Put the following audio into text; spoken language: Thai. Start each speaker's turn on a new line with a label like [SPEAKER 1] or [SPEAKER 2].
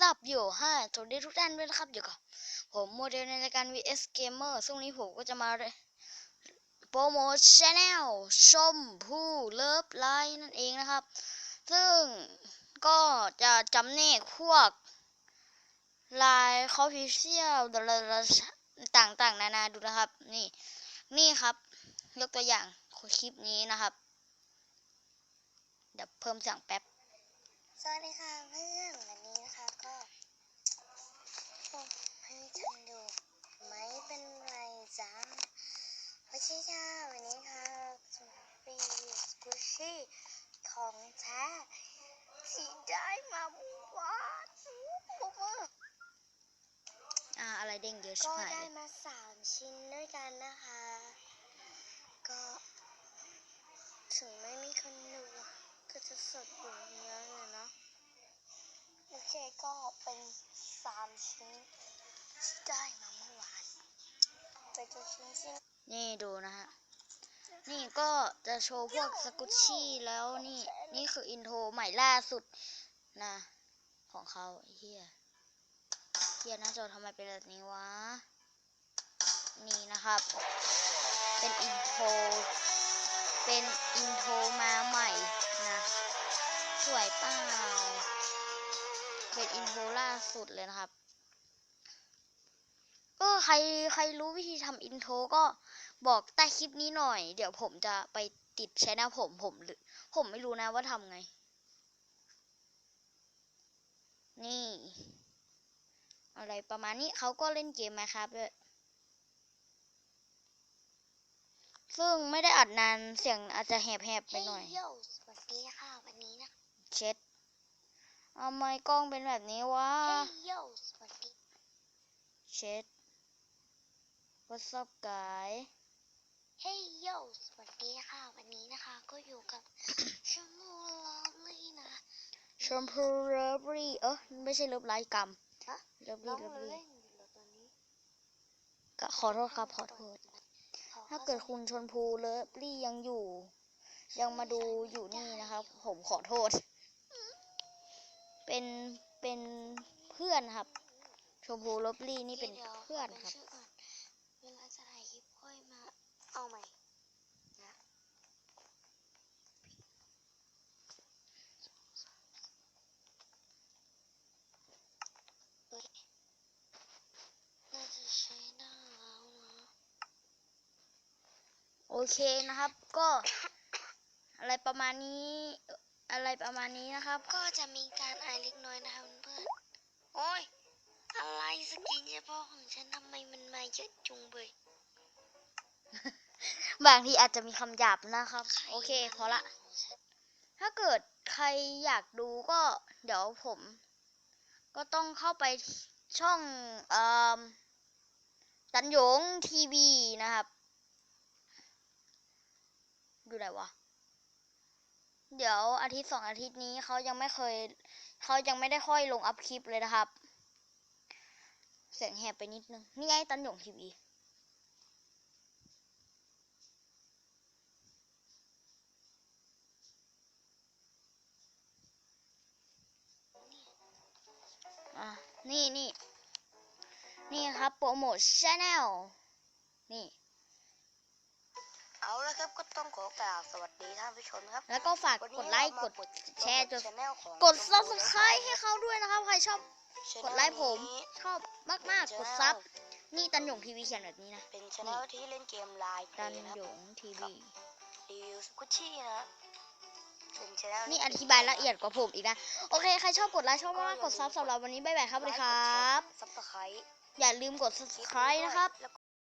[SPEAKER 1] ซับอยู่ห้าสวัสดีทุกท่านด้วยนะครับอยู่กับผมโมเดลในรายการ VS Gamer ซึ่งนี้ผมก็จะมาโปรโมทชแนลชมผู้เลิฟไลน์นั่นเองนะครับ ซึ่งก็จะจำแนกพวกลายคอฟฟิเชียลต่างๆ นานาดูนะครับ นี่นี่ครับ ยกตัวอย่างคลิปนี้นะครับเดี๋ยวเพิ่มเสียงแป๊บ
[SPEAKER 2] สวัสดีค่ะเพื่อนวันนี้ ก็ส่งให้ฉันดูไม่เป็นไรจ้าพระชิจ้าวันนี้ค่ะฟรีสกูชี่ของแท้ที่ได้มาเมื่อวานปุ๊บมือ
[SPEAKER 1] อ่าอะไรเด้งเยอะชิ
[SPEAKER 2] ก็
[SPEAKER 1] บหาย
[SPEAKER 2] ได้มาสามชิ้นด้วยกันนะคะ ก็ถึงไม่มีคนดูก็จะสดอยู่เยอะเลยเนาะ โอเค ก็เป็นสามชิ้นที่ได้มาเมื่อวานไปดูชิ้นที่
[SPEAKER 1] นี่ดูนะฮะ นี่ก็จะโชว์พวกสกุชชี่แล้วนี่ นี่คืออินโทรใหม่ล่าสุดนะ ของเขาเฮียเฮียหน้าจอทำไมเป็นแบบนี้วะ นี่นะครับ เป็นอินโทรเป็นอินโทรมาใหม่นะ สวยเปล่า เป็นอินโทรล่าสุดเลยนะครับเออใครใครรู้วิธีทำอินโทรก็บอกใต้คลิปนี้หน่อย เดี๋ยวผมจะไปติดใช้หน้าผมผมหรือผมไม่รู้นะว่าทำไง นี่ อะไรประมาณนี้เขาก็เล่นเกมมาครับด้วยซึ่งไม่ได้อัดนานเสียงอาจจะแหบๆไปหน่อย
[SPEAKER 2] เฮ้ยโยสวัสดีค่ะวันนี้นะ
[SPEAKER 1] เช็ด เอาไมค์กล้องเป็นแบบนี้วะ
[SPEAKER 2] เฮ้ยโยสวัสดี
[SPEAKER 1] เช็ด What's up guy
[SPEAKER 2] เฮ้ยโยสวัสดีค่ะ วันนี้นะคะก็อยู่กับ ชมูลอฟลี่นะ
[SPEAKER 1] ชมพูเลิฟรีเออไม่ใช่เลิฟไลท์กรรม
[SPEAKER 2] ฮะ
[SPEAKER 1] เลิฟรี
[SPEAKER 2] น้อง
[SPEAKER 1] เลิฟ
[SPEAKER 2] มา
[SPEAKER 1] รี
[SPEAKER 2] เล่นอยู่เหรอตอนนี้
[SPEAKER 1] ก็ขอโทษครับขอโทษ
[SPEAKER 2] ขอ
[SPEAKER 1] ถ้าเกิดคุณชนพูเลิฟรียังอยู่ ยังมาดูอยู่นี่นะครับ ผมขอโทษ เป็นเป็นเพื่อนครับ ชมพูเลิฟรีนี่เป็น
[SPEAKER 2] ดี๋ยว
[SPEAKER 1] เพื่อนครับ
[SPEAKER 2] ขชื่ก่อนเวลาจะถ่ายคลิปค่อยมาเอาใหม่นะเอ้ยน่าจะใช้ได้แล้วนะ
[SPEAKER 1] โอเคนะครับก็อะไรประมาณนี้เอ่ออะไรประมาณนี้นะครับ
[SPEAKER 2] ก็จะมีการอาย เล็กน้อยนะคะเพื่อนๆโอ้ย อะไรสกินเฉพาะของฉันทำไมมันมาเยอะจุงเบย
[SPEAKER 1] บางทีอาจจะมีคำหยาบนะครับ โอเคพอละ ถ้าเกิดใครอยากดูก็เดี๋ยวผม ก็ต้องเข้าไปช่องเอ่อตันหยงทีวีนะครับ ดูไหนวะ เดี๋ยวอาทิตย์สองอาทิตย์นี้เขายังไม่เคยเขายังไม่ได้ค่อยลงอัพคลิปเลยนะครับ เสียงแหบไปนิดนึง นี่ไงตันหยงทีวีอ่นี่นี่นี่ครับโปรโมทชแนลนี่
[SPEAKER 2] เอาละครับก็ต้องขอกล่าวสวัสดีท่านผู้ชมครับ
[SPEAKER 1] แล้วก็ฝาก
[SPEAKER 2] วันนี้
[SPEAKER 1] กดไลค์
[SPEAKER 2] เรา
[SPEAKER 1] ก
[SPEAKER 2] มา
[SPEAKER 1] ด
[SPEAKER 2] เปิ
[SPEAKER 1] แชร์จน
[SPEAKER 2] ชแนลของ
[SPEAKER 1] กด
[SPEAKER 2] ชมพู
[SPEAKER 1] subscribe ให้เขาด้วยนะครับใครชอบ
[SPEAKER 2] ชแนล
[SPEAKER 1] กดไลค์ผม
[SPEAKER 2] นี้
[SPEAKER 1] ชอบมากๆกดซับนี่ตันหยงทีวีเขียนแบบนี้นะ
[SPEAKER 2] เป็นชแนลที่เล่นเกมไลน์เพล
[SPEAKER 1] ตัน
[SPEAKER 2] ย์นะ
[SPEAKER 1] หยงทีวี
[SPEAKER 2] รีวิวสกุชชี่นะเป็นชแนล
[SPEAKER 1] นี่อธิบายละเอียดกว่าผมอีกนะ โอเค ใครชอบกดไลค์ชอบมากๆกดซับสำหรับวันนี้บ๊ายบายครับสวัสดีครับ
[SPEAKER 2] ซับสไครต์
[SPEAKER 1] อย่าลืมกด subscribe นะครับ